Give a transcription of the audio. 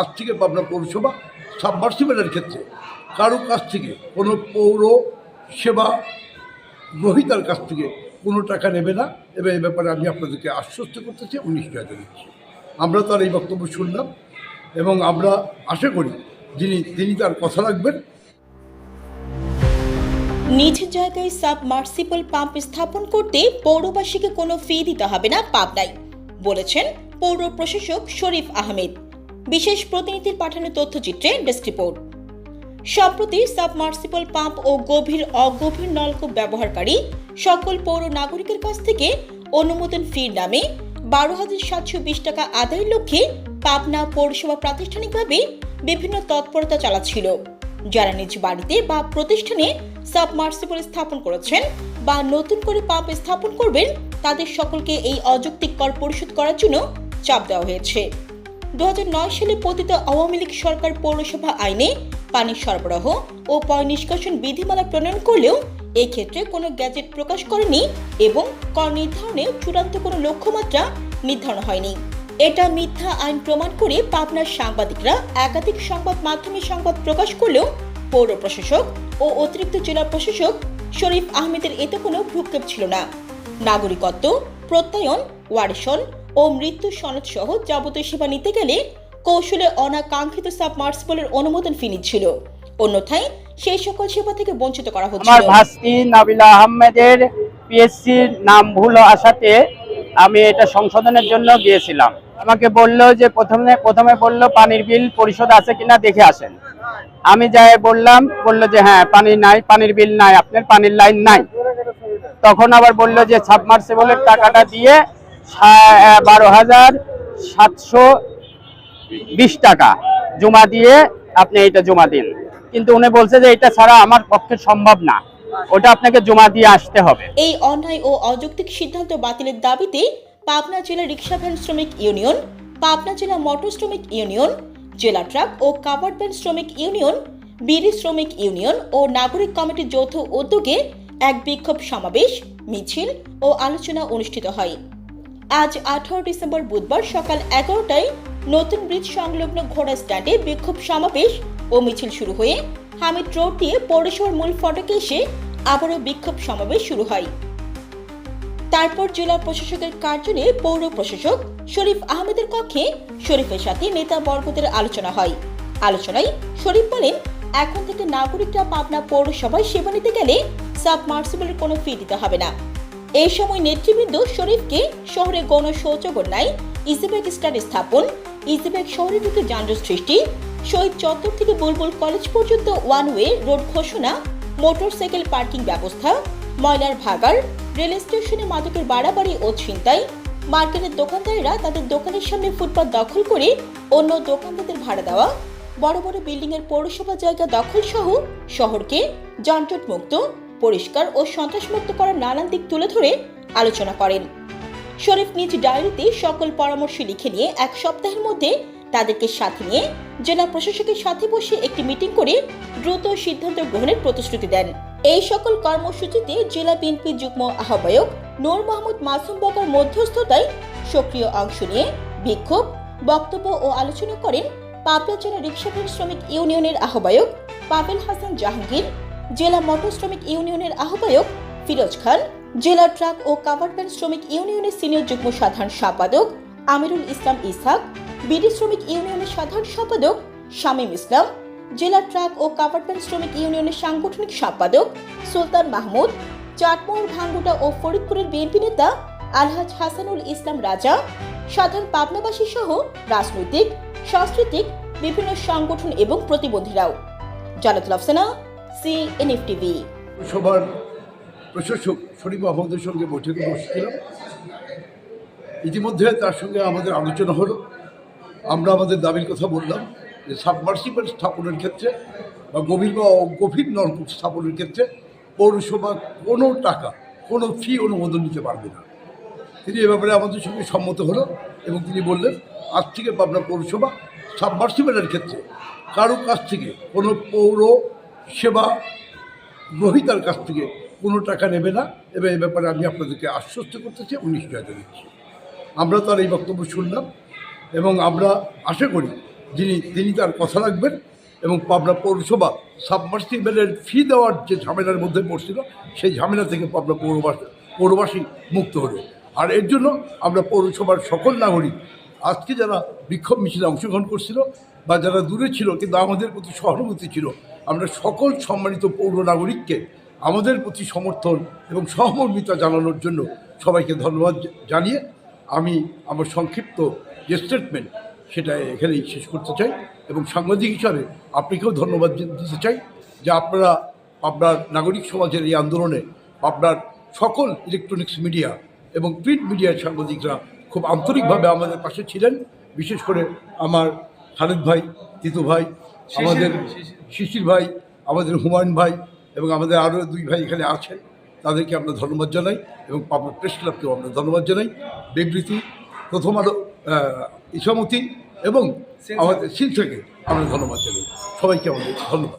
আজ থেকে পাবনা পৌরসভা সাবমার্সিবলের ক্ষেত্রে কারও কাছ থেকে কোনো পৌর সেবা গ্রহীতার কাছ থেকে কোনো টাকা নেবে না। এবং এ ব্যাপারে আমি আপনাদেরকে আশ্বস্ত করতেছি এবং নিশ্চয়তা দিচ্ছি আমরা তার এই বক্তব্য শুনলাম এবং আমরা আশা করি যিনি, তিনি তার কথা রাখবেন। নিজ জায়গায় সাবমার্সিবল পাম্প স্থাপন করতে পৌরবাসীকে কোনো ফি দিতে হবে না পাবনায়, বলেছেন পৌর প্রশাসক শরীফ আহমেদ। বিশেষ প্রতিনিধির পাঠানো তথ্যচিত্রে ডেস্ক রিপোর্ট। সম্প্রতি সাবমার্সিবল পাম্প ও গভীর অগভীর নলকূপ ব্যবহারকারী সকল পৌর নাগরিকের কাছ থেকে অনুমোদন ফির নামে বারো হাজার সাতশো বিশ টাকা আদায়ের লক্ষ্যে পাবনা পৌরসভা প্রাতিষ্ঠানিকভাবে বিভিন্ন তৎপরতা চালাচ্ছিল। যারা নিজ বাড়িতে বা প্রতিষ্ঠানে সাবমার্সিবল স্থাপন করেছেন বা নতুন করে পাম্প স্থাপন করবেন, তাদের সকলকে এই অযৌক্তিক কর পরিশোধ করার জন্য চাপ দেওয়া হয়েছে। দু হাজার নয় সালে পতিত আওয়ামী লীগ সরকার পৌরসভা আইনে পানি সরবরাহ ও পয় নিষ্কাশন বিধিমালা প্রণয়ন করলেও এক্ষেত্রে কোনো গ্যাজেট প্রকাশ করেনি এবং কর নির্ধারণে চূড়ান্ত কোনো লক্ষ্যমাত্রা নির্ধারণ হয়নি। এটা মিথ্যা আইন প্রমাণ করে পাবনার সাংবাদিকরা একাধিক সংবাদ মাধ্যমে সংবাদ প্রকাশ করলেও পৌর প্রশাসক ও অতিরিক্ত জেলা প্রশাসক শরীফ আহমেদের এতে কোনো ভ্রুক্ষেপ ছিল না। নাগরিকত্ব, প্রত্যয়ন, ওয়ারেশন ও মৃত্যু সনদ সহ যাবতীয় সেবা নিতে গেলে কৌশলে অনাকাঙ্ক্ষিত সাবমার্সিবলের অনুমোদন ফি নিচ্ছিল। অন্যথায় সেই সকল সেবা থেকে বঞ্চিত করা হচ্ছে আমার ভাস্তি নাবিলা আহমেদের পিএসসির নাম ভুল আসাতে আমি এটা সংশোধনের জন্য গিয়েছিলাম। আমাকে বলল যে প্রথমে প্রথমে বলল পানির বিল পরিশোধ আছে কিনা দেখে আসেন। আমি যাই বললাম, বলল যে হ্যাঁ পানি নাই, পানির বিল নাই, আপনার পানির লাইন নাই। তখন আবার বলল যে সাবমার্সিবলের টাকাটা দিয়ে বারো হাজার সাতশো বিশ টাকা। জমা দিয়ে আপনি এটা জমা দিন। কিন্তু উনি বলছে যে এটা ছাড়া আমার পক্ষে সম্ভব না। ওটা আপনাকে জমা দিয়ে আসতে হবে। এই অন্যায় ও অযৌক্তিক সিদ্ধান্ত বাতিলের দাবিতে পাবনা জেলা রিক্সা ভ্যান শ্রমিক ইউনিয়ন, পাবনা জেলা মোটর শ্রমিক ইউনিয়ন, জেলা ট্রাক ও কাভার্ড ভ্যান শ্রমিক ইউনিয়ন, বিড়ি শ্রমিক ইউনিয়ন ও নাগরিক কমিটির যৌথ উদ্যোগে এক বিক্ষোভ সমাবেশ, মিছিল ও আলোচনা অনুষ্ঠিত হয়। আজ আঠারো ডিসেম্বর বুধবার সকাল এগারোটায় নতুন ব্রিজ সংলগ্ন ঘোড়া স্ট্যান্ডে বিক্ষোভ সমাবেশ ও মিছিল শুরু হয়ে হামিদ রোড দিয়ে পৌরসভার মূল ফটকে এসে আবারও বিক্ষোভ সমাবেশ শুরু হয়। তারপর জেলা প্রশাসকের কার্যালয়ে পৌর প্রশাসক শরীফ আহমেদের কক্ষে শরীফের সাথে নেতা বর্গদের আলোচনা হয়। আলোচনায় শরীফ বলেন, এখন থেকে নাগরিকরা পাবনা পৌরসভায় সেবা নিতে গেলে সাবমার্সিবলের কোনো ফি দিতে হবে না। এই সময় নেতৃবৃন্দ শরীফকে শহরে গণ শৌচাগার নাই ইজিব্যাগ স্ট্যান্ড স্থাপন ইজিব্যাগ শহরে ঢুকে যানজট সৃষ্টি, শহীদ চত্বর থেকে বুলবুল কলেজ পর্যন্ত ওয়ান ওয়ে রোড ঘোষণা, মোটরসাইকেল পার্কিং ব্যবস্থা, ময়লার ভাগার রেল স্টেশনে মাদকের বাড়াবাড়ি ও ছিনতাই, মার্কেটের দোকানদারেরা তাদের দোকানের সামনে ফুটপাত দখল করে অন্য দোকানদারদের ভাড়া দেওয়া, বড় বড় বিল্ডিং এর পৌরসভা জায়গা দখল সহ শহরকে যানজট মুক্ত পরিষ্কার ও সন্ত্রাসমুক্ত করার নানান দিক তুলে ধরে আলোচনা করেন। শরীফ নিজ ডায়েরিতে সকল পরামর্শ লিখে নিয়ে এক সপ্তাহের মধ্যে তাদেরকে সাথে নিয়ে জেলা প্রশাসকের সাথে বসে একটি মিটিং করে দ্রুত সিদ্ধান্ত গ্রহণের প্রতিশ্রুতি দেন। এই সকল কর্মসূচিতে জেলা বিএনপি যুগ্ম আহ্বায়ক নূর মোহাম্মদ মাসুম বকার মধ্যস্থতায় সক্রিয় অংশ নিয়ে বিক্ষোভ, বক্তব্য ও আলোচনা করেন পাবনা জেলা রিক্সাভ্যান শ্রমিক ইউনিয়নের আহ্বায়ক পাবেল হাসান জাহাঙ্গীর জেলা মোটর শ্রমিক ইউনিয়নের আহ্বায়ক ফিরোজ খান, জেলা ট্রাক ও কাভার ভ্যান শ্রমিক ইউনিয়নের সিনিয়র যুগ্ম সাধারণ সম্পাদক আমিরুল ইসলাম ইসহাক, বিডি শ্রমিক ইউনিয়নের সাধারণ সম্পাদক শামীম ইসলাম, জেলা ট্রাক ও কাভার ভ্যান শ্রমিক ইউনিয়নের সাংগঠনিক সম্পাদক সুলতান মাহমুদ, চাটমোহর, ভাঙ্গুটা ও ফরিদপুরের বিএনপি নেতা আলহাজ হাসানুল ইসলাম রাজা, সাধারণ পাবনাবাসী সহ রাজনৈতিক, সাংস্কৃতিক, বিভিন্ন সংগঠন এবং প্রতিবন্ধীরাও। Jannatul Afsana C NF TV সভার প্রশাসক শরীফ সঙ্গে বৈঠকে বসেছিলাম। ইতিমধ্যে তার সঙ্গে আমাদের আলোচনা হলো। আমরা আমাদের দাবির কথা বললাম যে সাবমার্সিবল স্থাপনের ক্ষেত্রে বা গভীর বা গভীর নলকূপ স্থাপনের ক্ষেত্রে পৌরসভা কোনো টাকা, কোনো ফি অনুমোদন নিতে পারবে না। তিনি এ ব্যাপারে আমাদের সঙ্গে সম্মত হলো এবং তিনি বললেন, আজ থেকে পাবনা পৌরসভা সাবমার্সিবলের ক্ষেত্রে কারও কাছ থেকে কোনো পৌর সেবা গ্রহীতার কাছ থেকে কোনো টাকা নেবে না। এবং এ ব্যাপারে আমি আপনাদেরকে আশ্বস্ত করতেছি এবং নিশ্চয়তা দিচ্ছি আমরা তার এই বক্তব্য শুনলাম এবং আমরা আশা করি যিনি, তিনি তার কথা রাখবেন এবং পাবনা পৌরসভা সাবমার্সিবেলের ফি দেওয়ার যে ঝামেলার মধ্যে পড়ছিল, সেই ঝামেলা থেকে পাবনা পৌরবাসী পৌরবাসী মুক্ত হলো। আর এর জন্য আমরা পৌরসভার সকল নাগরিক, আজকে যারা বিক্ষোভ মিছিলে অংশগ্রহণ করছিল বা যারা দূরে ছিল, কিন্তু আমাদের প্রতি সহানুভূতি ছিল আমরা সকল সম্মানিত পৌর নাগরিককে আমাদের প্রতি সমর্থন এবং সহমর্মিতা জানানোর জন্য সবাইকে ধন্যবাদ জানিয়ে আমি আমার সংক্ষিপ্ত যে স্টেটমেন্ট সেটা এখানেই শেষ করতে চাই এবং সাংবাদিক হিসাবে আপনাকেও ধন্যবাদ দিতে চাই যে আপনারা আপনার নাগরিক সমাজের এই আন্দোলনে আপনার সকল ইলেকট্রনিক্স মিডিয়া এবং প্রিন্ট মিডিয়ার সাংবাদিকরা খুব আন্তরিকভাবে আমাদের পাশে ছিলেন। বিশেষ করে আমার খালেদ ভাই তিতু ভাই আমাদের শিশির ভাই আমাদের হুমায়ুন ভাই এবং আমাদের আরও দুই ভাই এখানে আছে তাদেরকে আমরা ধন্যবাদ জানাই এবং পাবলিক প্রেস ক্লাবকেও আমরা ধন্যবাদ জানাই। বিবৃতি প্রথম আলো ইসামতি এবং আমাদের শিলচরকে আমরা ধন্যবাদ জানাই। সবাইকে আমাদের ধন্যবাদ।